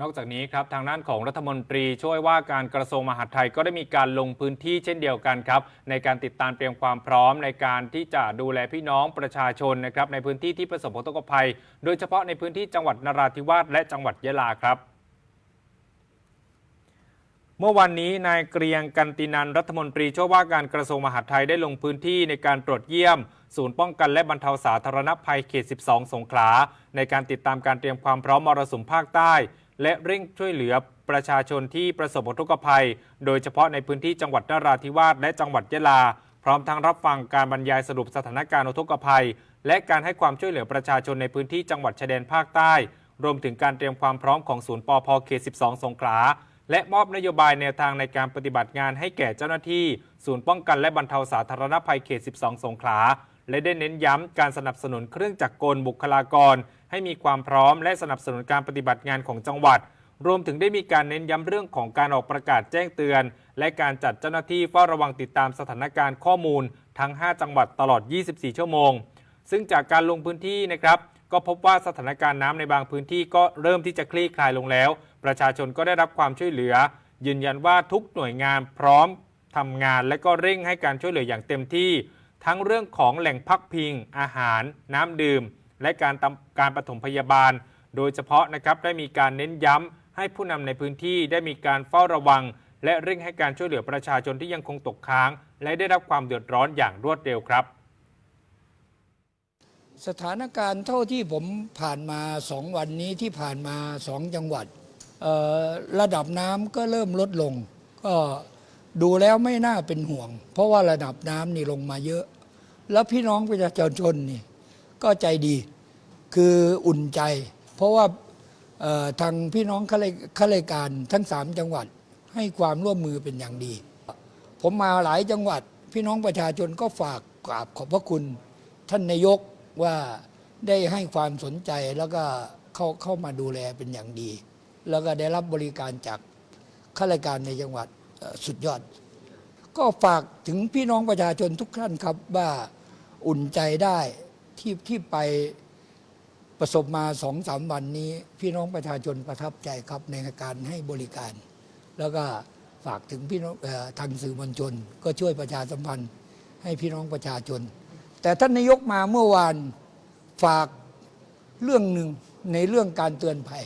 นอกจากนี้ครับทางด้านของรัฐมนตรีช่วยว่าการกระทรวงมหาดไทยก็ได้มีการลงพื้นที่เช่นเดียวกันครับ ในการติดตามเตรียมความพร้อมในการที่จะดูแลพี่น้องประชาชนนะครับในพื้นที่ที่ประสบผลกภัย โดยเฉพาะในพื้นที่จังหวัดนราธิวาสและจังหวัดยะลาครับเมื่อวันนี้นายเกรียงกันตินันรัฐมนตรีช่วยว่าการกระทรวงมหาดไทยได้ลงพื้นที่ในการตรวจเยี่ยม ศูนย์ป้องกันและบรรเทาสาธารณภัยเขต 12 สงขลาในการติดตามการเตรียมความพร้อมมรสุมภาคใต้ และเร่งช่วยเหลือประชาชนที่ประสบอุทกภัย โดยเฉพาะในพื้นที่จังหวัดนราธิวาสและจังหวัดยะลา พร้อมทั้งรับฟังการบรรยายสรุปสถานการณ์อุทกภัย และการให้ความช่วยเหลือประชาชนในพื้นที่จังหวัดชายแดนภาคใต้ รวมถึงการเตรียมความพร้อมของศูนย์ปอพเขต 12 สงขลาและมอบนโยบายแนวทางในการปฏิบัติงานให้แก่เจ้าหน้าที่ ศูนย์ป้องกันและบรรเทาสาธารณภัยเขต 12 สงขลาและได้เน้นย้ำการสนับสนุนเครื่องจักรกลบุคลากร ให้มีความพร้อมและสนับสนุนการปฏิบัติงานของจังหวัด รวมถึงได้มีการเน้นย้ำเรื่องของการออกประกาศแจ้งเตือน และการจัดเจ้าหน้าที่เฝ้าระวังติดตามสถานการณ์ข้อมูล ทั้ง 5 จังหวัดตลอด 24 ชั่วโมง ซึ่งจากการลงพื้นที่นะครับก็พบว่าสถานการณ์น้ำในบางพื้นที่ก็เริ่มที่จะคลี่คลายลงแล้ว ประชาชนก็ได้รับความช่วยเหลือ ยืนยันว่าทุกหน่วยงานพร้อมทำงานและก็เร่งให้การช่วยเหลืออย่างเต็มที่ ทั้งเรื่องของแหล่งพักพิง อาหาร น้ำดื่ม และการตำการปฐมพยาบาล โดยเฉพาะนะครับได้มีการเน้นย้ำให้ผู้นำในพื้นที่ได้มีการเฝ้าระวัง และเร่งให้การช่วยเหลือประชาชนที่ยังคงตกค้าง และได้รับความเดือดร้อนอย่างรวดเร็วครับ สถานการณ์เท่าที่ผมผ่านมาสองวันนี้ที่ผ่านมาสองจังหวัดระดับน้ำก็เริ่มลดลง ก็ดูแล้วไม่น่าเป็นห่วง เพราะว่าระดับน้ำนี่ลงมาเยอะ แล้วพี่น้องประชาชนนี่ก็ใจดี คืออุ่นใจ เพราะว่าทางพี่น้องข้าราชการทั้งสามจังหวัดให้ความร่วมมือเป็นอย่างดี ผมมาหลายจังหวัด พี่น้องประชาชนก็ฝากกราบขอบพระคุณท่านนายกว่าได้ให้ความสนใจแล้วก็เข้าเข้ามาดูแลเป็นอย่างดี แล้วก็ได้รับบริการจากข้าราชการในจังหวัดสุดยอด ก็ฝากถึงพี่น้องประชาชนทุกท่านครับว่าอุ่นใจได้ที่ที่ไป ประสบมาสองสามวันนี้ พี่น้องประชาชนประทับใจครับในการให้บริการ แล้วก็ฝากถึงพี่น้องทางสื่อมวลชน ก็ช่วยประชาสัมพันธ์ให้พี่น้องประชาชน แต่ท่านนายกมาเมื่อวานฝากเรื่องหนึ่งในเรื่องการเตือนภัย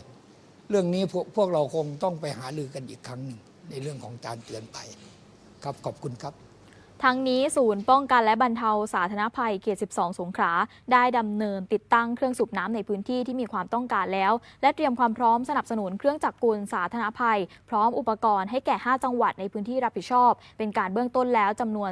เรื่องนี้พวกพวกเราคงต้องไปหารือกันอีกครั้งหนึ่งในเรื่องของการเตือนภัยครับขอบคุณครับ ทั้งนี้ศูนย์ป้องกันและบรรเทาสาธารณภัยเขต 12 สงขลาได้ดำเนินติดตั้งเครื่องสูบน้ำในพื้นที่ที่มีความต้องการแล้ว และเตรียมความพร้อมสนับสนุนเครื่องจักรกลสาธารณภัย พร้อมอุปกรณ์ให้แก่ 5 จังหวัดในพื้นที่รับผิดชอบ เป็นการเบื้องต้นแล้วจำนวน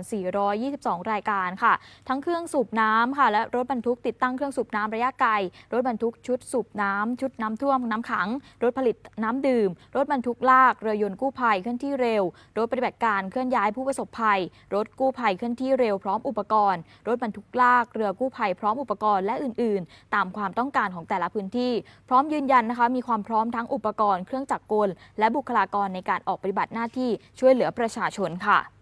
422 รายการค่ะ ทั้งเครื่องสูบน้ำค่ะและรถบรรทุกติดตั้งเครื่องสูบน้ำระยะไกล รถบรรทุกชุดสูบน้ำชุดน้ำท่วมน้ำขัง รถผลิตน้ำดื่ม รถบรรทุกลากเรือยนต์กู้ภัยเคลื่อนที่เร็ว รถปฏิบัติการเคลื่อนย้ายผู้ประสบภัย รถกู้ภัยเคลื่อนที่เร็วพร้อมอุปกรณ์ รถบรรทุกลาก เรือกู้ภัยพร้อมอุปกรณ์และอื่น ๆ ตามความต้องการของแต่ละพื้นที่ พร้อมยืนยันนะคะ มีความพร้อมทั้งอุปกรณ์เครื่องจักรกล และบุคลากรในการออกปฏิบัติหน้าที่ช่วยเหลือประชาชนค่ะ